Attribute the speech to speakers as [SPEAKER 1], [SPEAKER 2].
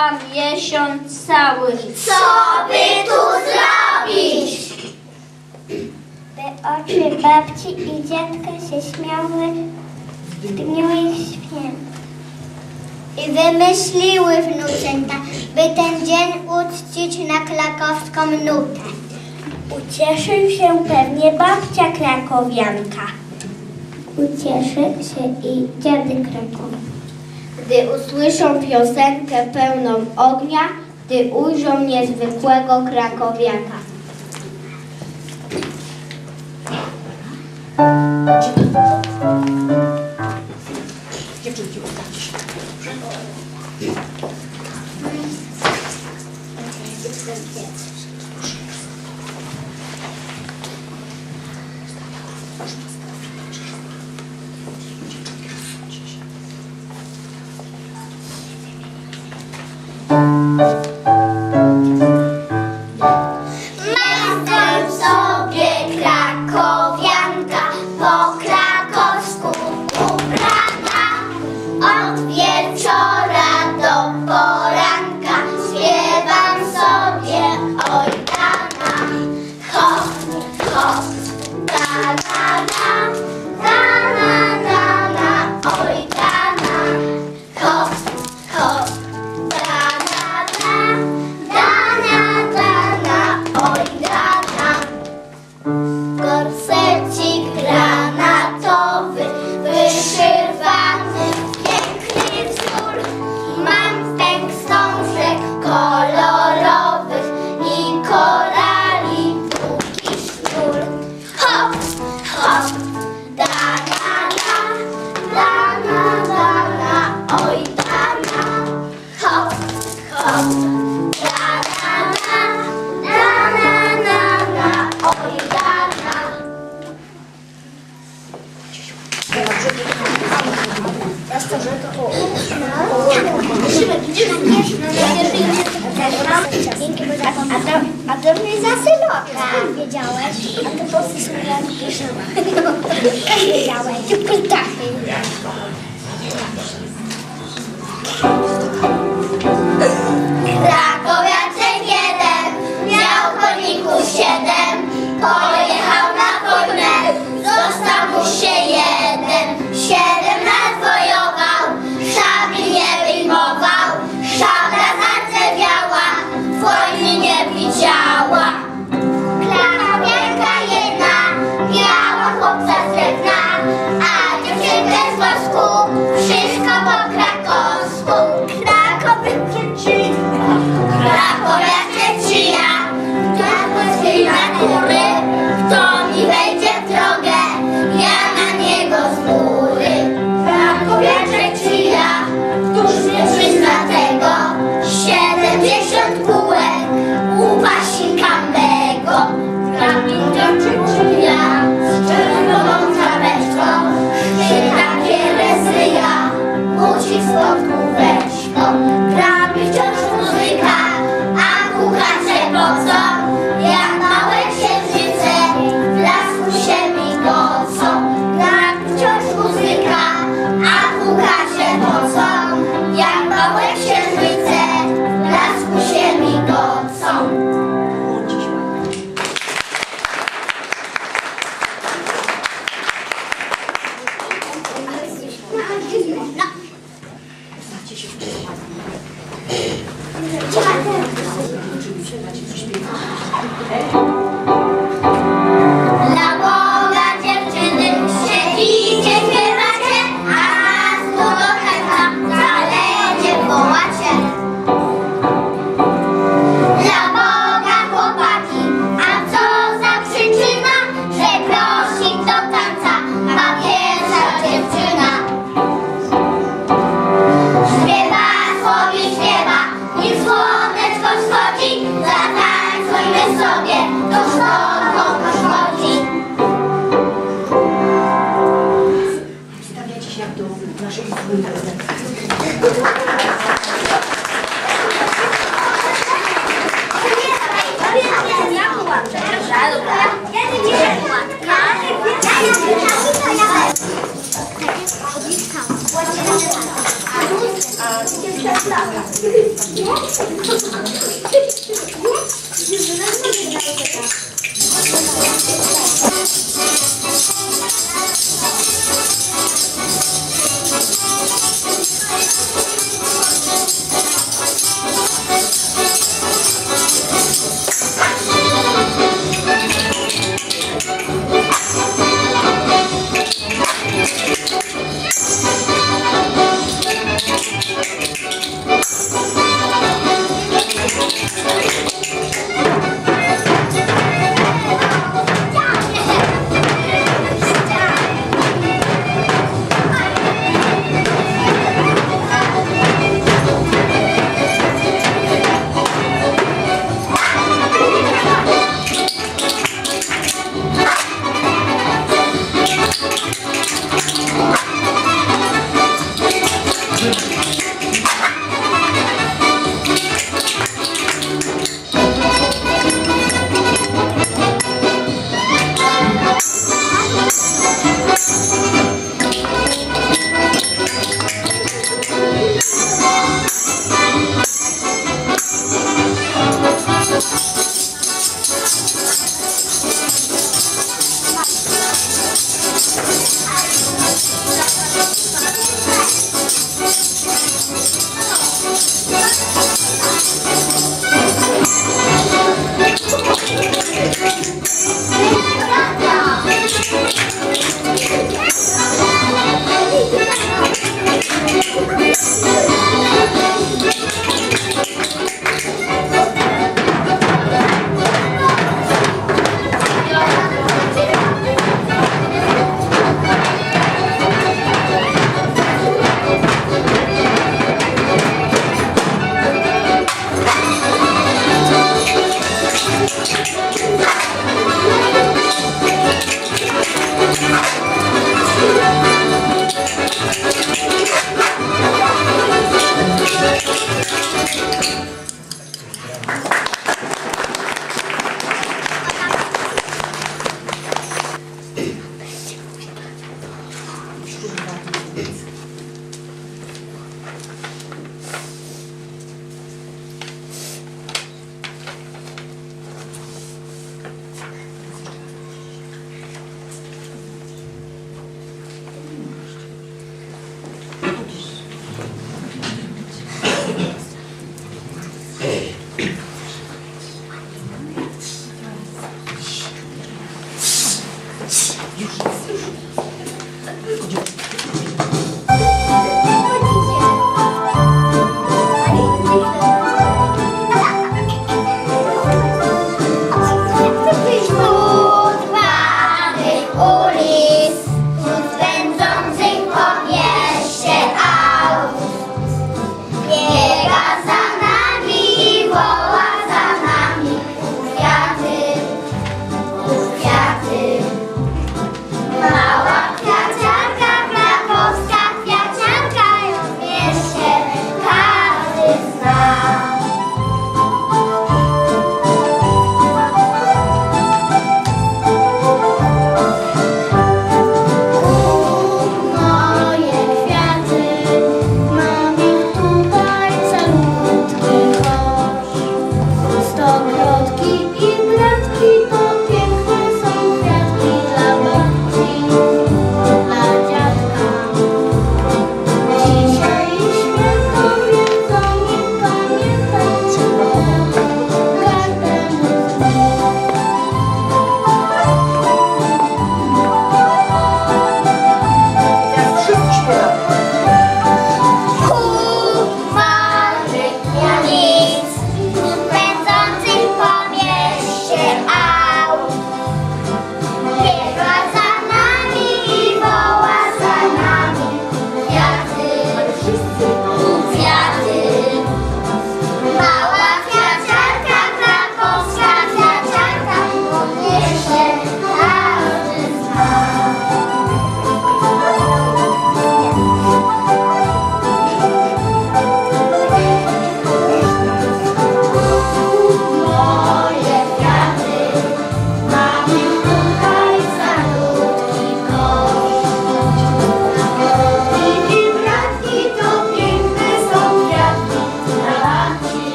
[SPEAKER 1] Spałam miesiąc cały.
[SPEAKER 2] Co by tu zrobić?
[SPEAKER 3] By oczy babci i dziadka się śmiały w dniu ich święta. I wymyśliły wnuczęta, by ten dzień uczcić na krakowską nutę. Ucieszył się pewnie babcia krakowianka. Ucieszy się i dziady krakowianka. Gdy usłyszą piosenkę pełną ognia, gdy ujrzą niezwykłego krakowiaka.
[SPEAKER 4] Dziewczynki, ustawcie się.
[SPEAKER 2] Wow. kółeczko, się.
[SPEAKER 4] Przypadnie. Yes. Дівчина.